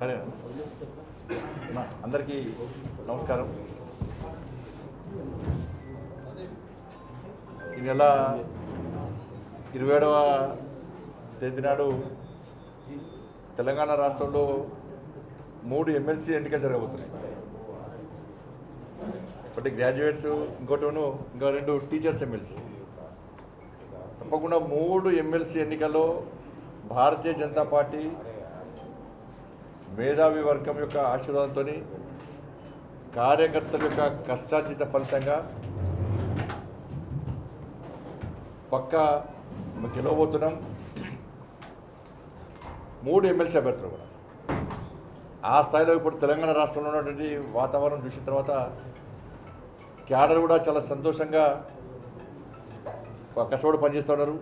సరే. అందరికీ నమస్కారం. ఈ నెల ఇరవై ఏడవ తేదీనాడు తెలంగాణ రాష్ట్రంలో మూడు ఎమ్మెల్సీ ఎన్నికలు జరగబోతున్నాయి. ఒకటి గ్రాడ్యుయేట్స్ ఇంకోటిను ఇంకో రెండు టీచర్స్ ఎమ్మెల్సీ. తప్పకుండా మూడు ఎమ్మెల్సీ ఎన్నికల్లో భారతీయ జనతా పార్టీ మేధావి వర్గం యొక్క ఆశీర్వాదంతో కార్యకర్తల యొక్క కష్టార్జిత ఫలితంగా పక్క గెలవబోతున్నాం. మూడు ఎమ్మెల్సీ అభ్యర్థులు కూడా. ఆ స్థాయిలో ఇప్పుడు తెలంగాణ రాష్ట్రంలో ఉన్నటువంటి వాతావరణం చూసిన తర్వాత క్యాడర్ కూడా చాలా సంతోషంగా కష్టపడి పనిచేస్తున్నారు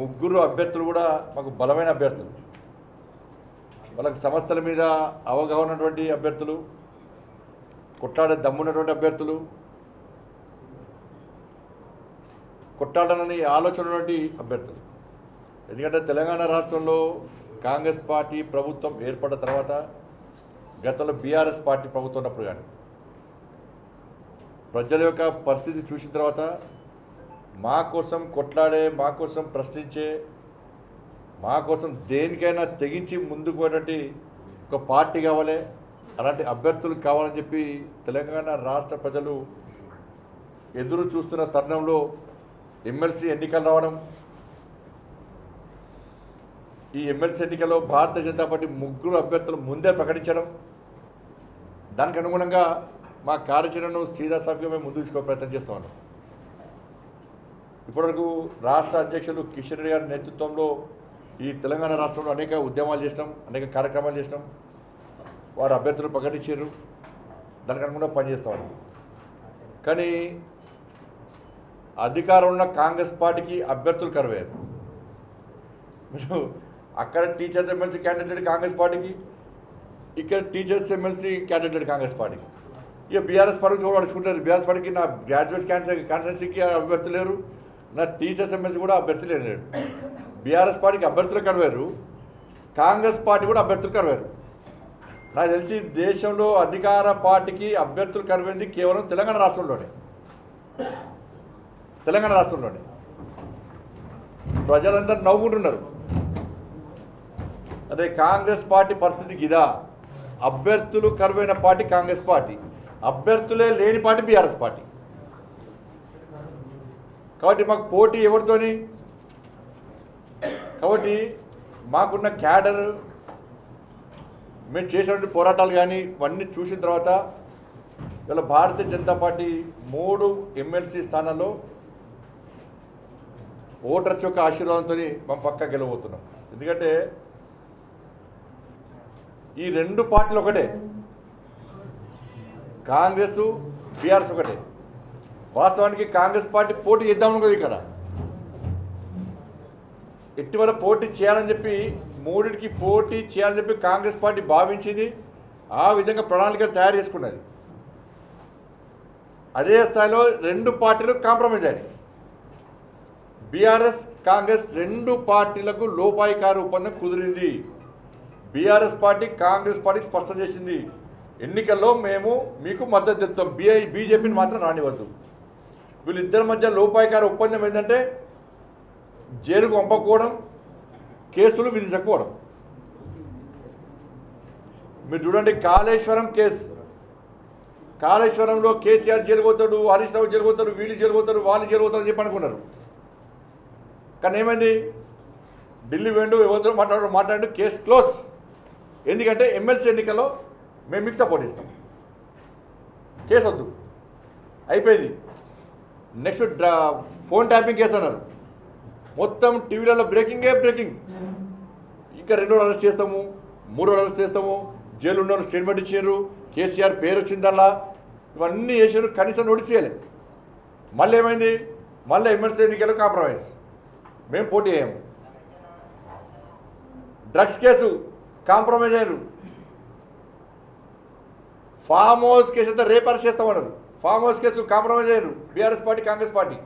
ముగ్గురు అభ్యర్థులు కూడా మాకు బలమైన అభ్యర్థులు. వాళ్ళకి సమస్యల మీద అవగాహన ఉన్నటువంటి అభ్యర్థులు కొట్లాడే దమ్మున్నటువంటి అభ్యర్థులు కొట్టాడనని ఆలోచన ఉన్నటువంటి అభ్యర్థులు. ఎందుకంటే తెలంగాణ రాష్ట్రంలో కాంగ్రెస్ పార్టీ ప్రభుత్వం ఏర్పడిన తర్వాత గతంలో బీఆర్ఎస్ పార్టీ ప్రభుత్వం ఉన్నప్పుడు కానీ ప్రజల యొక్క పరిస్థితి చూసిన తర్వాత మా కోసం కొట్లాడే మా కోసం ప్రశ్నించే మా కోసం దేనికైనా తెగించి ముందుకు పోయినటువంటి ఒక పార్టీ కావాలి అలాంటి అభ్యర్థులు కావాలని చెప్పి తెలంగాణ రాష్ట్ర ప్రజలు ఎదురు చూస్తున్న తరుణంలో ఎమ్మెల్సీ ఎన్నికలు రావడం ఈ ఎమ్మెల్సీ ఎన్నికల్లో భారతీయ జనతా పార్టీ ముగ్గురు అభ్యర్థులు ముందే ప్రకటించడం దానికి అనుగుణంగా మా కార్యాచరణను సీదాసాఫీగా మేము ముందు తీసుకో ప్రయత్నం చేస్తామన్నాం ఇప్పటివరకు రాష్ట్ర అధ్యక్షులు కిషన్ రెడ్డి గారి నేతృత్వంలో ఈ తెలంగాణ రాష్ట్రంలో అనేక ఉద్యమాలు చేసినాం అనేక కార్యక్రమాలు చేసినాం. వారు అభ్యర్థులు ప్రకటించారు. దానికి అనుకుండా పనిచేస్తా కానీ అధికారం ఉన్న కాంగ్రెస్ పార్టీకి అభ్యర్థులు కరువయ్యారు. మీరు అక్కడ టీచర్స్ ఎమ్మెల్సీ క్యాండిడేట్ కాంగ్రెస్ పార్టీకి ఇక్కడ టీచర్స్ ఎమ్మెల్సీ క్యాండిడేట్ కాంగ్రెస్ పార్టీకి. ఇక బీఆర్ఎస్ పార్టీకి కూడా అడుచుకుంటారు. బీఆర్ఎస్ పార్టీకి నా గ్రాడ్యుయేట్ క్యాన్సర్ కాన్స్టిట్యూన్సీకి అభ్యర్థులు లేరు. నా టీచర్స్ ఎమ్మెల్సీ కూడా అభ్యర్థి లేరు. బీఆర్ఎస్ పార్టీకి అభ్యర్థులు కరవేరు కాంగ్రెస్ పార్టీ కూడా అభ్యర్థులు కరవేరు నాకు తెలిసి దేశంలో అధికార పార్టీకి అభ్యర్థులు కరువైంది కేవలం తెలంగాణ రాష్ట్రంలోనే. తెలంగాణ రాష్ట్రంలోనే. ప్రజలందరూ నవ్వుకుంటున్నారు. అదే కాంగ్రెస్ పార్టీ పరిస్థితికి ఇదా అభ్యర్థులు కరువైన పార్టీ కాంగ్రెస్ పార్టీ. అభ్యర్థులే లేని పార్టీ బీఆర్ఎస్ పార్టీ. కాబట్టి మాకు పోటీ ఎవరితోని? కాబట్టి మాకున్న క్యాడర్ మేము చేసినటువంటి పోరాటాలు కానీ ఇవన్నీ చూసిన తర్వాత ఇలా భారతీయ జనతా పార్టీ మూడు ఎమ్మెల్సీ స్థానాల్లో ఓటర్స్ యొక్క ఆశీర్వాదంతో మనం పక్కా గెలవబోతున్నాం. ఎందుకంటే ఈ రెండు పార్టీలు ఒకటే. కాంగ్రెస్ బీఆర్ఎస్ ఒకటే. వాస్తవానికి కాంగ్రెస్ పార్టీ పోటీ చేద్దామనుకోదు ఇక్కడ. ఇటీవల పోటీ చేయాలని చెప్పి మూడింటికి పోటీ చేయాలని చెప్పి కాంగ్రెస్ పార్టీ భావించింది. ఆ విధంగా ప్రణాళిక తయారు చేసుకున్నది. అదే స్థాయిలో రెండు పార్టీలు కాంప్రమైజ్ అయ్యాయి బీఆర్ఎస్ కాంగ్రెస్ రెండు పార్టీలకు లోపాయికారు ఒప్పందం కుదిరింది. బీఆర్ఎస్ పార్టీ కాంగ్రెస్ పార్టీ స్పష్టం చేసింది. ఎన్నికల్లో మేము మీకు మద్దతు ఇస్తాం. బీఐ బీజేపీని మాత్రం రానివద్దు వీళ్ళిద్దరి మధ్య లోపాయికార ఒప్పందం ఏంటంటే జైలుకు పంపకపోవడం కేసులు విధించకపోవడం మీరు చూడండి కాళేశ్వరం కేసు. కాళేశ్వరంలో కేసీఆర్ జరిగిపోతాడు హరీష్ రావు జరిగిపోతాడు వీళ్ళు జరిగిపోతారు వాళ్ళు జరిగిపోతారు అని చెప్పి అనుకున్నారు. కానీ ఏమైంది? ఢిల్లీ వెండు ఎవరితో మాట్లాడు మాట్లాడు కేసు క్లోజ్. ఎందుకంటే ఎమ్మెల్సీ ఎన్నికల్లో మేము మీకు సపోర్ట్ ఇస్తాం కేసు వద్దు. అయిపోయింది. నెక్స్ట్ ఫోన్ ట్యాపింగ్ కేసు అన్నారు. మొత్తం టీవీలలో బ్రేకింగే బ్రేకింగ్. ఇంకా రెండు రోజులు అరెస్ట్ చేస్తాము మూడో రోజులు అరెస్ట్ చేస్తాము జైలు ఉన్న స్టేట్మెంట్ ఇచ్చారు కేసీఆర్ పేరు వచ్చిందల్లా ఇవన్నీ చేశారు కనీసం నోటీస్ చేయలేదు మళ్ళీ ఏమైంది? మళ్ళీ ఎమ్మెల్సీ ఎన్నికలు కాంప్రమైజ్. మేము పోటీ అయ్యాము డ్రగ్స్ కేసు కాంప్రమైజ్ అయ్యారు ఫామ్ హౌస్ కేసు అంతా రేపర్ చేస్తామన్నారు. ఫామ్ హౌస్ కేసు కాంప్రమైజ్ అయ్యారు బీఆర్ఎస్ పార్టీ కాంగ్రెస్ పార్టీ.